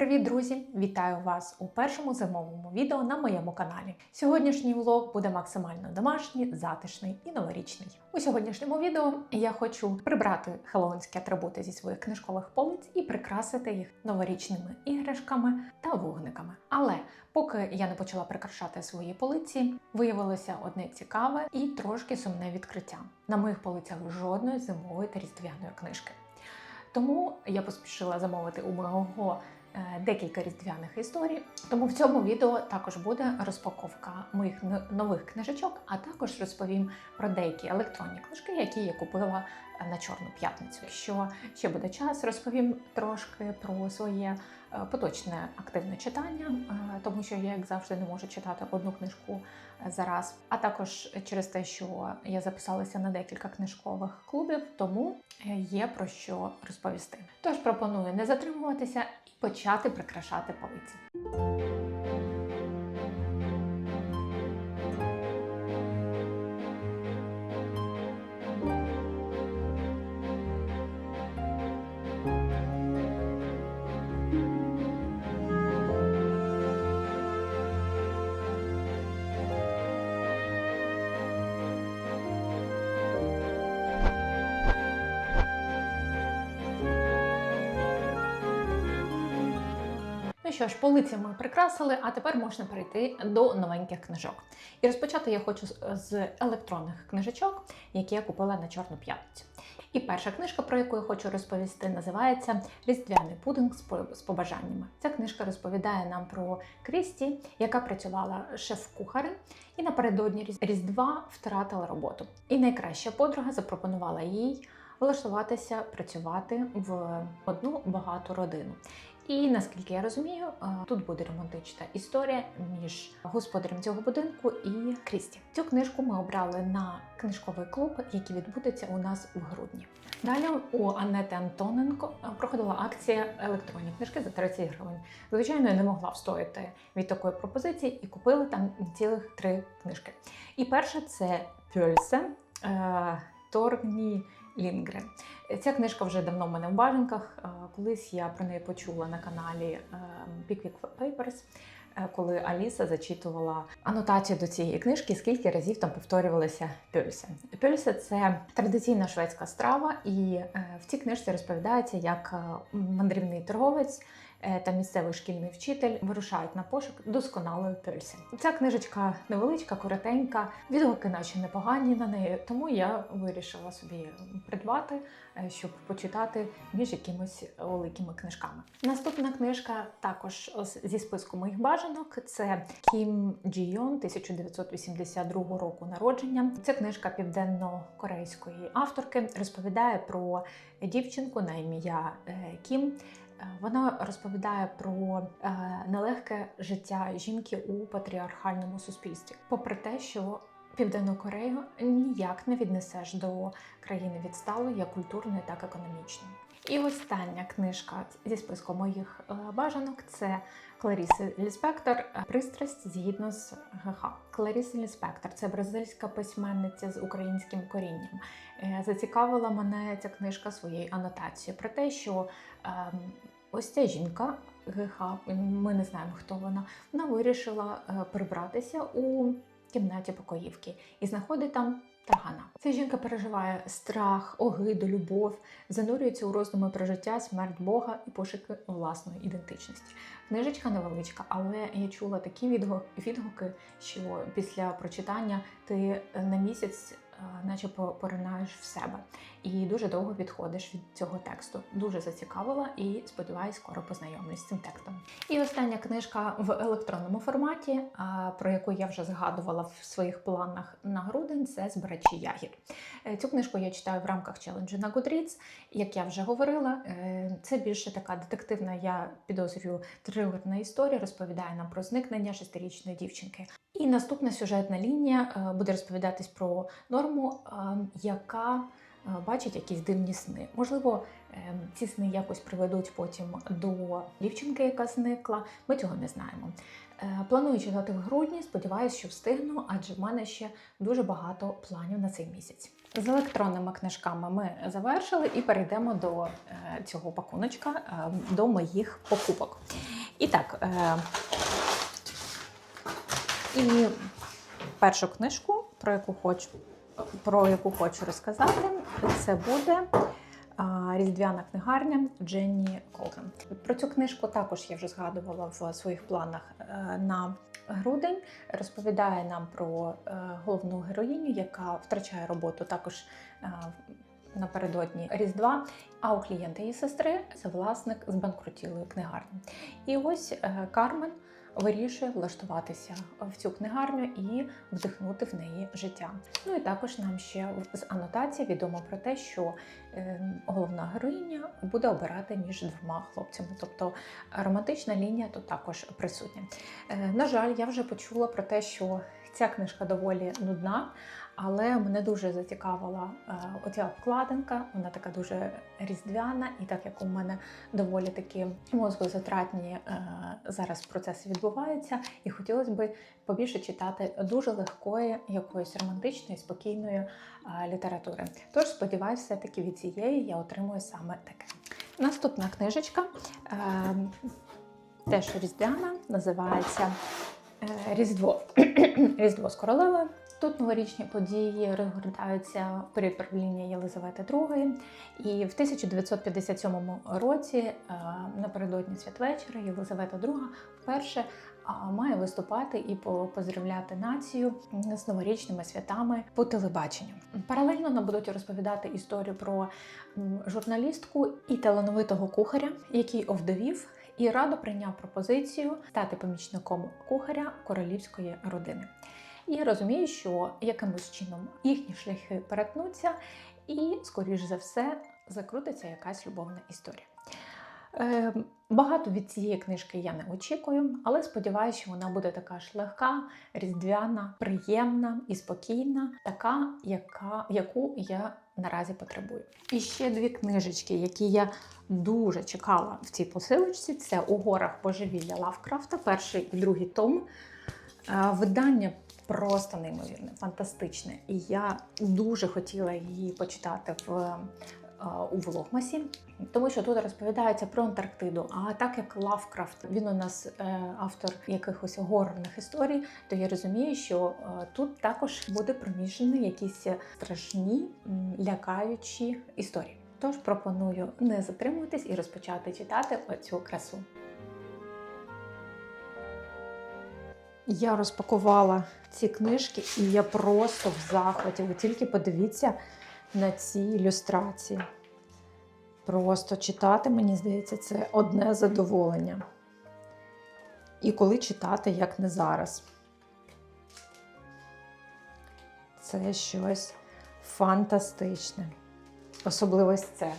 Привіт, друзі! Вітаю вас у першому зимовому відео на моєму каналі. Сьогоднішній влог буде максимально домашній, затишний і новорічний. У сьогоднішньому відео я хочу прибрати хеллоуінські атрибути зі своїх книжкових полиць і прикрасити їх новорічними іграшками та вогниками. Але поки я не почала прикрашати свої полиці, виявилося одне цікаве і трошки сумне відкриття. На моїх полицях жодної зимової та різдвяної книжки. Тому я поспішила замовити у мого декілька різдвяних історій. Тому в цьому відео також буде розпаковка моїх нових книжечок, а також розповім про деякі електронні книжки, які я купила е, на Чорну п'ятницю. Якщо ще буде час, розповім трошки про своє е, поточне активне читання, е, тому що я, як завжди, не можу читати одну книжку е, зараз. А також через те, що я записалася на декілька книжкових клубів, тому є про що розповісти. Тож пропоную не затримуватися і почати прикрашати полиці. Ну що ж, полиці ми прикрасили, а тепер можна перейти до новеньких книжок. І розпочати я хочу з- електронних книжечок, які я купила на Чорну п'ятницю. І перша книжка, про яку я хочу розповісти, називається Різдвяний пудинг з по- з побажаннями. Ця книжка розповідає нам про Крісті, яка працювала шеф-кухарем і напередодні Різ- Різдва втратила роботу. І найкраща подруга запропонувала їй влаштуватися працювати в одну багату родину. І наскільки я розумію, е, тут буде романтична історія між господарем цього будинку і Крісті. Цю книжку ми обрали на книжковий клуб, який відбудеться у нас в грудні. Далі у Анети Антоненко проходила акція електронні книжки за 30 гривень. Звичайно, я не могла встояти від такої пропозиції і купила там цілих три книжки. І перша це Пюльсе е, Торгні Лінгрен. Ця книжка вже давно в мене в бажанках. Е, Колись я про неї почула на каналі е, Pickwick Papers, е, коли Аліса зачитувала анотацію до цієї книжки, скільки разів там повторювалися пюльси. Пюльси це традиційна шведська страва, і е, в цій книжці розповідається, як е, мандрівний торговець. Е, Та місцевий шкільний вчитель вирушають на пошук досконалої пюльси. Ця книжечка невеличка, коротенька, відгуки наче непогані на неї, тому я вирішила собі придбати, е, щоб почитати між якимись великими книжками. Наступна книжка також зі списку моїх бажанок. Це Кім Джі Йон, 1982 року народження. Ця книжка південно-корейської авторки розповідає про дівчинку на ім'я е, Кім. Е, Вона розповідає про е, нелегке життя жінки у патріархальному суспільстві, попри те, що Південну Корею ніяк не віднесеш до країни відсталої як культурної, так і економічної. І остання книжка зі списку моїх е, бажанок це Кларіси Ліспектор Пристрасть згідно з ГХ. Кларіса Ліспектор це бразильська письменниця з українським корінням. Зацікавила мене ця книжка своєю анотацією про те, що ем, ось ця жінка ГХ, ми не знаємо, хто вона, вона вирішила е, прибратися у кімнаті покоївки і знаходить там таргана. Ця жінка переживає страх, огиду, любов, занурюється у роздуми про життя, смерть Бога і пошуки власної ідентичності. Книжечка невеличка, але я чула такі відгу- відгуки, що після прочитання ти на місяць. Е, Наче по- поринаєш в себе і дуже довго відходиш від цього тексту. Дуже зацікавила і сподіваюсь, скоро познайомлюсь з цим текстом. І остання книжка в електронному форматі, про яку я вже згадувала в своїх планах на грудень, це збирачі ягід. Е, Цю книжку я читаю в рамках челенджу на Goodreads. Як я вже говорила, е, це більше така детективна, я підозрюю, трилерна історія, розповідає нам про зникнення шестирічної дівчинки. І наступна сюжетна лінія е, буде розповідатись про норму, е, яка е, бачить якісь дивні сни. Можливо, ці сни якось приведуть потім до дівчинки, яка зникла. Ми цього не знаємо. Планую читати в грудні, сподіваюся, що встигну, адже в мене ще дуже багато планів на цей місяць. З електронними книжками ми завершили і перейдемо до цього пакуночка, до моїх покупок. І так, і першу книжку, про яку хочу, про яку хочу розказати, це буде Різдвяна книгарня Дженні Колган. Про цю книжку також я вже згадувала в своїх планах е, на грудень. Розповідає нам про е, головну героїню, яка втрачає роботу також е, напередодні Різдва. А у клієнта її сестри це власник збанкрутілої книгарні. І ось Кармен вирішує влаштуватися в цю книгарню і вдихнути в неї життя. Ну і також нам ще з анотації відомо про те, що е, головна героїня буде обирати між двома хлопцями. Тобто романтична лінія тут також присутня. Е, На жаль, я вже почула про те, що ця книжка доволі нудна. Але мене дуже зацікавила е, оця обкладинка. Вона така дуже різдвяна, і так як у мене доволі такі мозгозатратні е, зараз процеси відбуваються, і хотілося б побільше читати дуже легкої, якоїсь романтичної, спокійної е, літератури. Тож сподіваюся, все-таки від цієї я отримую саме таке. Наступна книжечка теж різдвяна, називається Різдво. Різдво з королевою. Тут новорічні події розгортаються в період правління Єлизавети II. І в 1957 році, е, напередодні святвечора, Єлизавета II вперше має виступати і по- поздравляти націю з новорічними святами по телебаченню. Паралельно нам будуть розповідати історію про журналістку і талановитого кухаря, який овдовів і радо прийняв пропозицію стати помічником кухаря королівської родини. І розумію, що якимось чином їхні шляхи перетнуться, і, скоріш за все, закрутиться якась любовна історія. Е, багато від цієї книжки я не очікую, але сподіваюся, що вона буде така ж легка, різдвяна, приємна і спокійна, така, яка, яку я наразі потребую. І ще дві книжечки, які я дуже чекала в цій посилочці: це у горах божевілля Лавкрафта, перший і другий том. Е, Видання просто неймовірне, фантастичне. І я дуже хотіла її почитати в, е, у Влогмасі, тому що тут розповідається про Антарктиду. А так як Лавкрафт, він у нас е, автор якихось горних історій, то я розумію, що е, тут також буде проміжені якісь страшні, лякаючі історії. Тож пропоную не затримуватись і розпочати читати оцю красу. Я розпакувала ці книжки, і я просто в захваті. Ви тільки подивіться на ці ілюстрації. Просто читати, мені здається, це одне задоволення. І коли читати, як не зараз. Це щось фантастичне. Особливо це.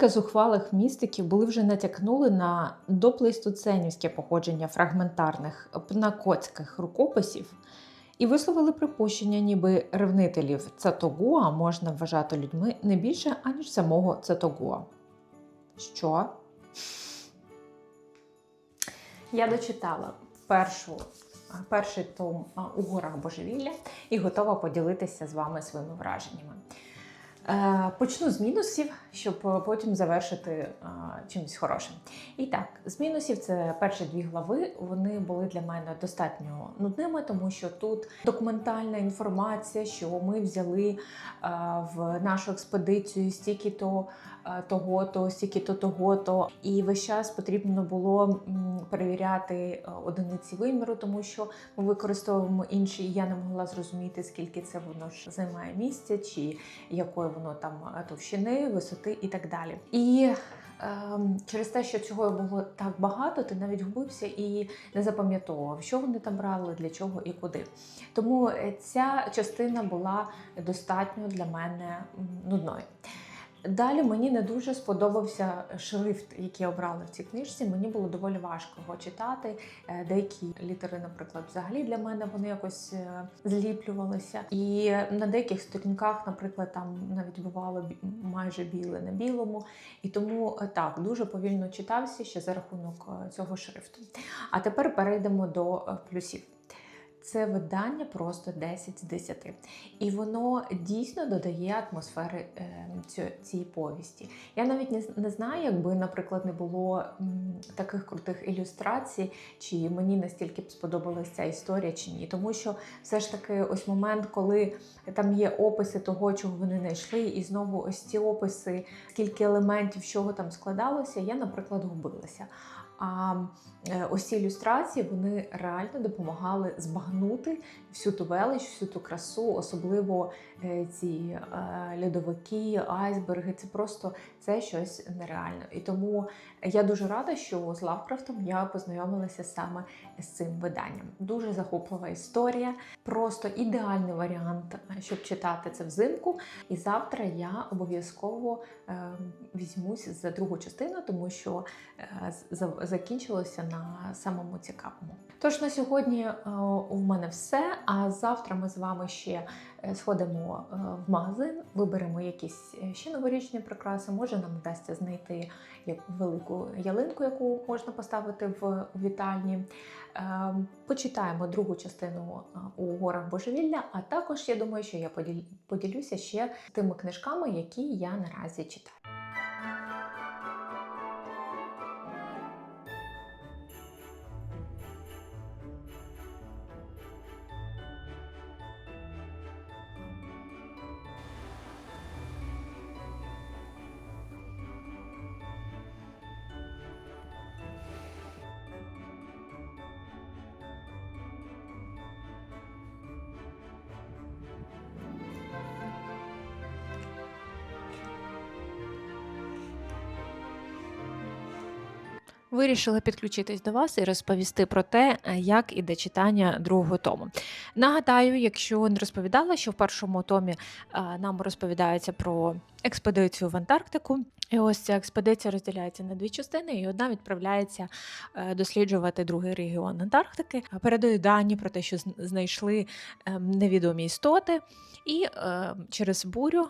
Кілька зухвалих містиків були вже натякнули на доплейстоценівське походження фрагментарних пнакотських рукописів і висловили припущення, ніби ревнителів Цатогуа можна вважати людьми не більше, аніж самого Цатогуа. Що? Я дочитала першу, перший том у горах божевілля і готова поділитися з вами своїми враженнями. Е, Почну з мінусів, щоб е, потім завершити е, чимось хорошим. І так, з мінусів це перші дві глави. Вони були для мене достатньо нудними, тому що тут документальна інформація, що ми взяли в нашу експедицію стільки-то того-то, стільки-то того-то. І весь час потрібно було перевіряти одиниці виміру, тому що ми використовуємо інші, і я не могла зрозуміти, скільки це воно ж займає місця, чи якої воно там е, товщини, висоти і так далі. І ем, через те, що цього було так багато, ти навіть губився і не запам'ятовував, що вони там брали, для чого і куди. Тому е, ця частина була достатньо для мене нудною. Далі мені не дуже сподобався шрифт, який обрали в цій книжці. Мені було доволі важко його читати. Е, Деякі літери, наприклад, взагалі для мене вони якось е, зліплювалися. І на деяких сторінках, наприклад, там навіть бувало майже біле на білому. І тому е, так дуже повільно читався ще за рахунок цього шрифту. А тепер перейдемо до плюсів. Це видання просто 10 з 10. І воно дійсно додає атмосфери е, цієї повісті. Я навіть не, знаю, якби, наприклад, не було таких крутих ілюстрацій, чи мені настільки б сподобалася ця історія, чи ні. Тому що все ж таки, ось момент, коли там є описи того, чого вони знайшли, і знову ось ці описи, скільки елементів, чого там складалося, я, наприклад, губилася. А е, ось ці ілюстрації вони реально допомагали збагнути всю ту велич, всю ту красу, особливо е, ці е, льодовики, айсберги. Це просто це щось нереальне. І тому я дуже рада, що з Лавкрафтом я познайомилася саме з цим виданням. Дуже захоплива історія, просто ідеальний варіант, е, щоб читати це взимку. І завтра я обов'язково е, візьмусь за другу частину, тому що е, закінчилося на самому цікавому. Тож на сьогодні у мене все. А завтра ми з вами ще сходимо е, в магазин, виберемо якісь е, ще новорічні прикраси. Може, нам вдасться знайти велику ялинку, яку можна поставити в вітальні. Е, Почитаємо другу частину е, у горах божевілля. А також я думаю, що я поділ- поділюся ще тими книжками, які я наразі читаю. Вирішила підключитись до вас і розповісти про те, е, як іде читання другого тому. Нагадаю, якщо не розповідала, що в першому томі е, нам розповідається про експедицію в Антарктику. І ось ця експедиція розділяється на дві частини, і одна відправляється е, досліджувати другий регіон Антарктики. Передають дані про те, що знайшли е, невідомі істоти, і е, через бурю.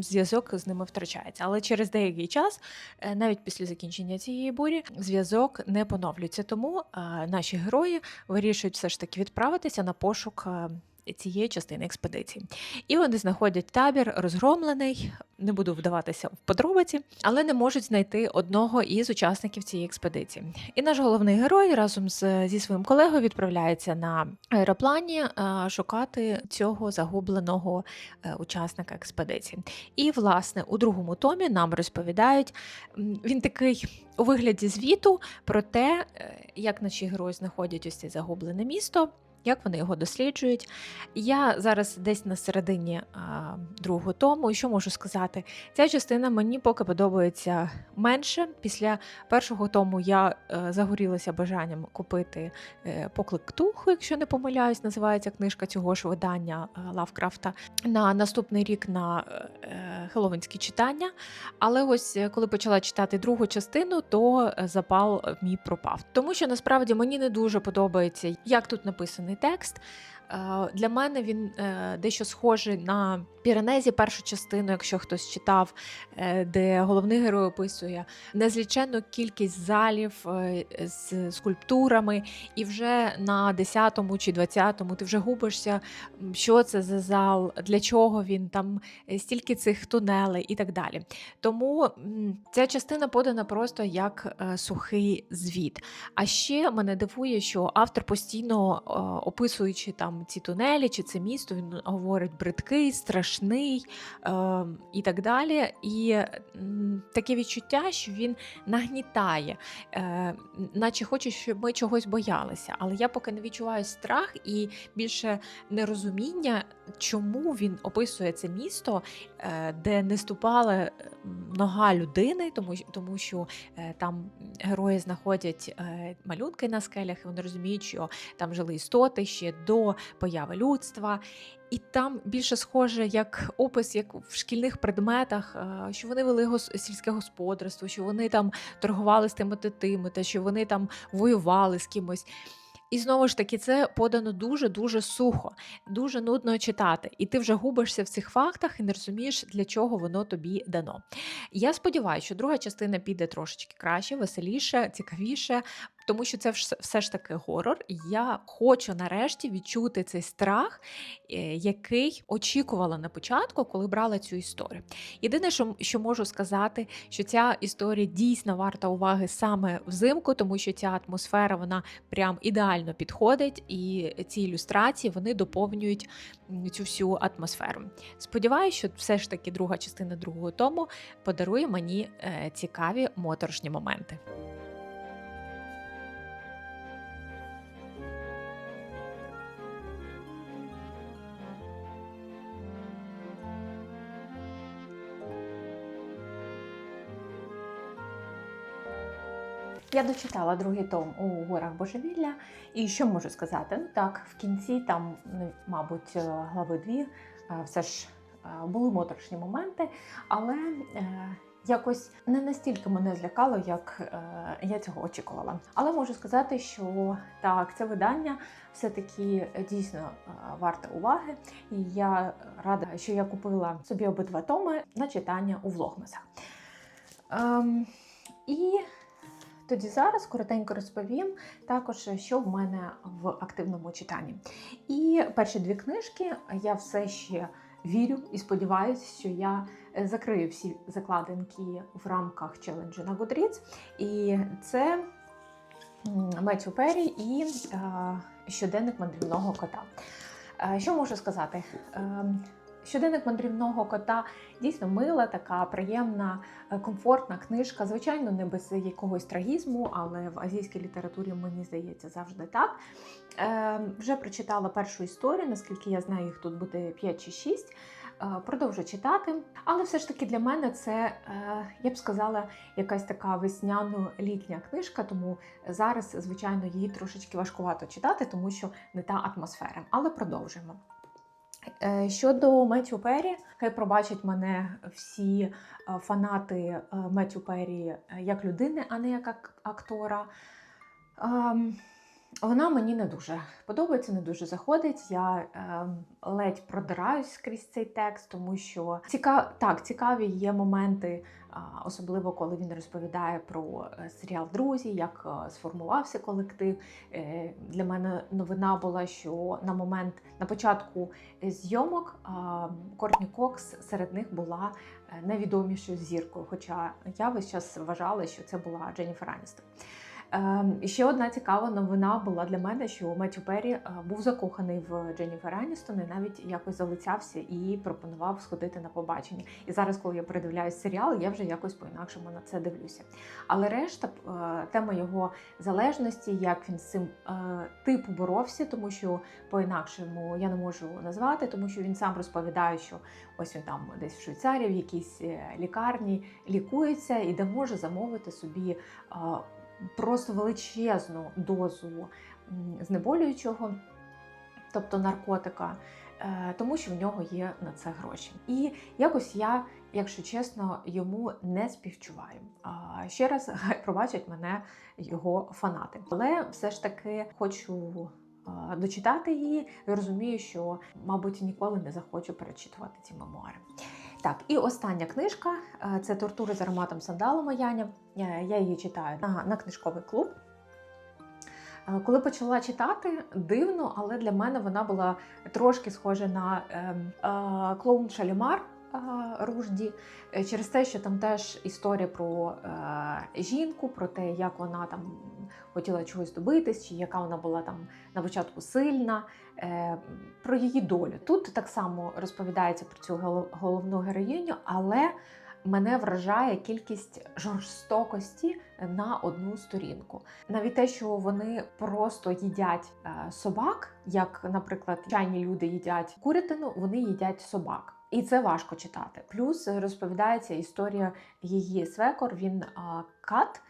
Зв'язок з ними втрачається, але через деякий час, е, навіть після закінчення цієї бурі, зв'язок не поновлюється. Тому е, наші герої вирішують все ж таки відправитися на пошук е, цієї частини експедиції. І вони знаходять табір розгромлений, не буду вдаватися в подробиці, але не можуть знайти одного із учасників цієї експедиції. І наш головний герой разом з, зі своїм колегою відправляється на аероплані е, шукати цього загубленого е, учасника експедиції. І, власне, у другому томі нам розповідають, він такий у вигляді звіту про те, е, як наші герої знаходять ось це загублене місто. Як вони його досліджують? Я зараз десь на середині а, другого тому. І що можу сказати? Ця частина мені поки подобається менше. Після першого тому я е, загорілася бажанням купити е, поклик Ктулху, якщо не помиляюсь, називається книжка цього ж видання е, Лавкрафта на наступний рік на хеловінські читання. Але ось коли почала читати другу частину, то запал мій пропав. Тому що насправді мені не дуже подобається, як тут написаний текст. Е, Для мене він е, дещо схожий на Піранезі першу частину, якщо хтось читав, е, де головний герой описує незліченну кількість залів з скульптурами, і вже на 10-му чи 20-му ти вже губишся, що це за зал, для чого він там, стільки цих тунелей і так далі. Тому ця частина подана просто як сухий звіт. А ще мене дивує, що автор постійно описуючи там ці тунелі чи це місто, він говорить бридкий, страшний е, і так далі. І таке відчуття, що він нагнітає, е, наче хоче, щоб ми чогось боялися. Але я поки не відчуваю страх і більше нерозуміння, чому він описує це місто, е, де не ступала нога людини, тому, тому що е, там герої знаходять е, малюнки на скелях, і вони розуміють, що там жили істоти ще до появи людства. і там більше схоже як опис, як в шкільних предметах, е, що вони вели сільське господарство, що вони там торгували з тими тими, та що вони там воювали з кимось. І знову ж таки, це подано дуже дуже сухо, дуже нудно читати, і ти вже губишся в цих фактах і не розумієш, для чого воно тобі дано. Я сподіваюся, що друга частина піде трошечки краще, веселіше, цікавіше, тому що це все ж таки горор. Я хочу нарешті відчути цей страх, е, який очікувала на початку, коли брала цю історію. Єдине, що, що можу сказати, що ця історія дійсно варта уваги саме взимку, тому що ця атмосфера вона прям ідеально підходить, і ці ілюстрації вони доповнюють цю всю атмосферу. Сподіваюся, що все ж таки друга частина другого тому подарує мені е, цікаві моторошні моменти. Я дочитала другий том у горах Божевілля. І що можу сказати? Ну так, в кінці там, ну, мабуть, е, глави дві е, все ж е, були моторошні моменти, але якось не настільки мене злякало, як я цього очікувала. Але можу сказати, що так, це видання все-таки дійсно варте уваги. І я рада, що я купила собі обидва томи на читання у влогмасах. Ем, і тоді зараз коротенько розповім також, що в мене в активному читанні. І перші дві книжки я все ще вірю і сподіваюся, що я е, закрию всі закладинки в рамках челенджу на Goodreads. І це Меттю Перрі і е, щоденник мандрівного кота. Е, Що можу сказати? Щоденник мандрівного кота дійсно мила, така приємна, е, комфортна книжка. Звичайно, не без якогось трагізму, але в азійській літературі мені здається завжди так. Е, вже прочитала першу історію, наскільки я знаю, їх тут буде 5 чи 6. Е, Продовжу читати, але все ж таки для мене це, е, я б сказала, якась така весняно-літня книжка, тому зараз, звичайно, її трошечки важкувато читати, тому що не та атмосфера. Але продовжуємо. Е, Щодо Меттю Перрі, хай пробачать мене всі е, фанати е, Меттю Перрі як людини, а не як актора. Ем, Вона мені не дуже подобається, не дуже заходить. Я ем, ледь продираюсь крізь цей текст, тому що ціка... так, цікаві є моменти, особливо коли він розповідає про е, серіал Друзі, як е, сформувався колектив. Е, Для мене новина була, що на момент на початку зйомок Кортні Кокс серед них була найвідомішою зіркою. Хоча я весь час вважала, що це була Дженніфер Аністон. Ем, ще одна цікава новина була для мене, що Меттю Перрі е, був закоханий в Дженніфер Аністон і навіть якось залицявся і пропонував сходити на побачення. І зараз, коли я передивляюсь серіал, я вже якось по-інакшому на це дивлюся. Але решта е, тема його залежності, як він з цим е, типу боровся, тому що по-інакшому я не можу назвати, тому що він сам розповідає, що ось він там десь в Швейцарії, в якійсь лікарні лікується і де може замовити собі. Просто величезну дозу знеболюючого, тобто наркотика, е, тому що в нього є на це гроші. І якось я, якщо чесно, йому не співчуваю. Ще раз пробачать мене його фанати. Але все ж таки хочу. е, Дочитати її і розумію, що, мабуть, ніколи не захочу перечитувати ці мемуари. Так, і остання книжка е, це Тортури з ароматом сандалу Маяня. Я, я її читаю на, на книжковий клуб. Е, Коли почала читати, дивно, але для мене вона була трошки схожа на е, е, клоун Шалімар е, Ружді, е, через те, що там теж історія про е, жінку, про те, як вона там хотіла чогось добитись, чи яка вона була там на початку сильна, е, про її долю. Тут так само розповідається про цю головну героїню, але мене вражає кількість жорстокості на одну сторінку. Навіть те, що вони просто їдять е, собак, як, наприклад, чайні люди їдять курятину, вони їдять собак. І це важко читати. Плюс розповідається історія її свекор. Він а, кат.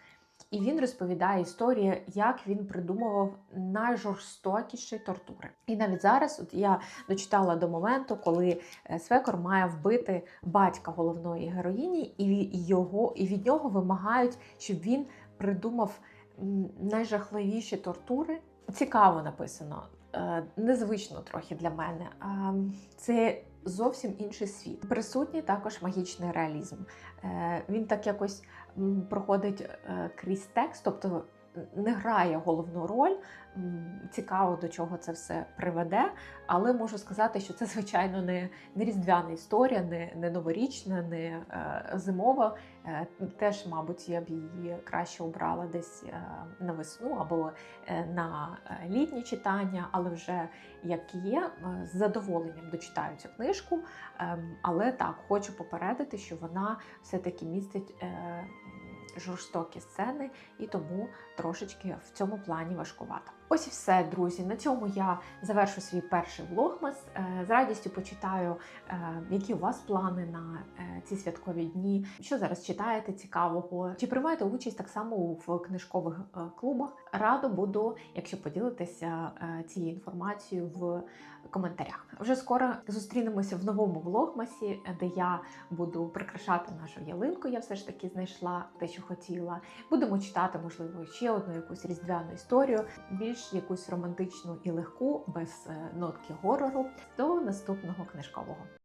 І він розповідає історію, як він придумував найжорстокіші тортури. І навіть зараз, от я дочитала до моменту, коли е, свекор має вбити батька головної героїні, і його і від нього вимагають, щоб він придумав найжахливіші тортури. Цікаво написано, е, незвично трохи для мене. Це зовсім інший світ. Присутній також магічний реалізм. Е, Він так якось проходить е, крізь текст, тобто не грає головну роль. Цікаво, до чого це все приведе, але можу сказати, що це, звичайно, не, не різдвяна історія, не, не новорічна, не е, зимова. Е, теж, мабуть, я б її краще обрала десь е, на весну або е, на е, літні читання, але вже як є, е, з задоволенням дочитаю цю книжку. Ем, Але так, хочу попередити, що вона все-таки містить е, жорстокі сцени, і тому трошечки в цьому плані важкувата. Ось і все, друзі. На цьому я завершу свій перший влогмас. Е, З радістю почитаю, е, які у вас плани на е, ці святкові дні, що зараз читаєте цікавого, чи приймаєте участь так само в книжкових клубах. Радо буду, якщо поділитеся цією інформацією в коментарях. Вже скоро зустрінемося в новому влогмасі, де я буду прикрашати нашу ялинку. Я все ж таки знайшла те, що хотіла. Будемо читати, можливо, ще одну якусь різдвяну історію, більш якусь романтичну і легку, без е, нотки горору. До наступного книжкового.